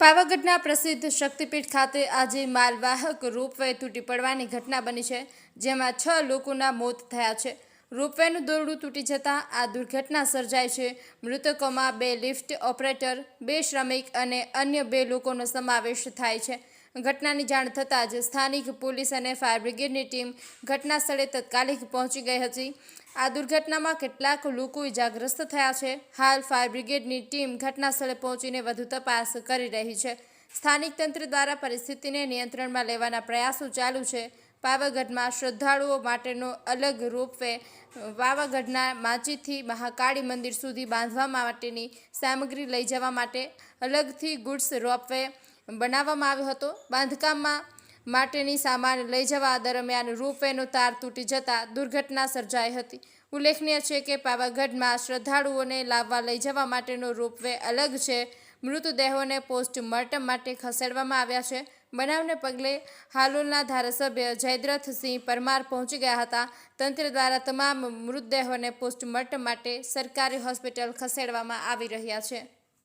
પાવાગઢના પ્રસિદ્ધ શક્તિપીઠ ખાતે આજે માલવાહક રોપવે તૂટી પડવાની ઘટના બની છે, જેમાં છ લોકોના મોત થયા છે. રોપવેનું દોરડું તૂટી જતાં આ દુર્ઘટના સર્જાય છે. મૃતકોમાં બે લિફ્ટ ઓપરેટર, બે શ્રમિક અને અન્ય બે લોકોનો સમાવેશ થાય છે. ઘટનાની જાણ થતાં જ સ્થાનિક પોલીસ અને ફાયર બ્રિગેડની ટીમ ઘટના સ્થળે તત્કાલિક પહોંચી ગઈ હતી. આ દુર્ઘટનામાં કેટલાક લોકો ઇજાગ્રસ્ત થયા છે. હાલ ફાયર બ્રિગેડની ટીમ ઘટના સ્થળે પહોંચીને વધુ તપાસ કરી રહી છે. સ્થાનિક તંત્ર દ્વારા પરિસ્થિતિને નિયંત્રણમાં લેવાના પ્રયાસો ચાલુ છે. પાવાગઢમાં શ્રદ્ધાળુઓ માટેનો અલગ રોપવે પાવાગઢના માચીથી મહાકાળી મંદિર સુધી બાંધવા માટેની સામગ્રી લઈ જવા માટે અલગથી ગુડ્સ રોપવે બનાવવામાં આવ્યો હતો. બાંધકામમાં માટેની સામાન લઈ જવા દરમિયાન રોપવેનો તાર તૂટી જતા દુર્ઘટના સર્જાઈ હતી. ઉલ્લેખનીય છે કે પાવાગઢમાં શ્રદ્ધાળુઓને લાવવા લઈ જવા માટેનો રોપવે અલગ છે. મૃતદેહોને પોસ્ટમોર્ટમ માટે ખસેડવામાં આવ્યા છે. બનાવને પગલે હાલોલના ધારાસભ્ય જયદ્રથસિંહ પરમાર પહોંચી ગયા હતા. તંત્ર દ્વારા તમામ મૃતદેહોને પોસ્ટમોર્ટમ માટે સરકારી હોસ્પિટલ ખસેડવામાં આવી રહ્યા છે.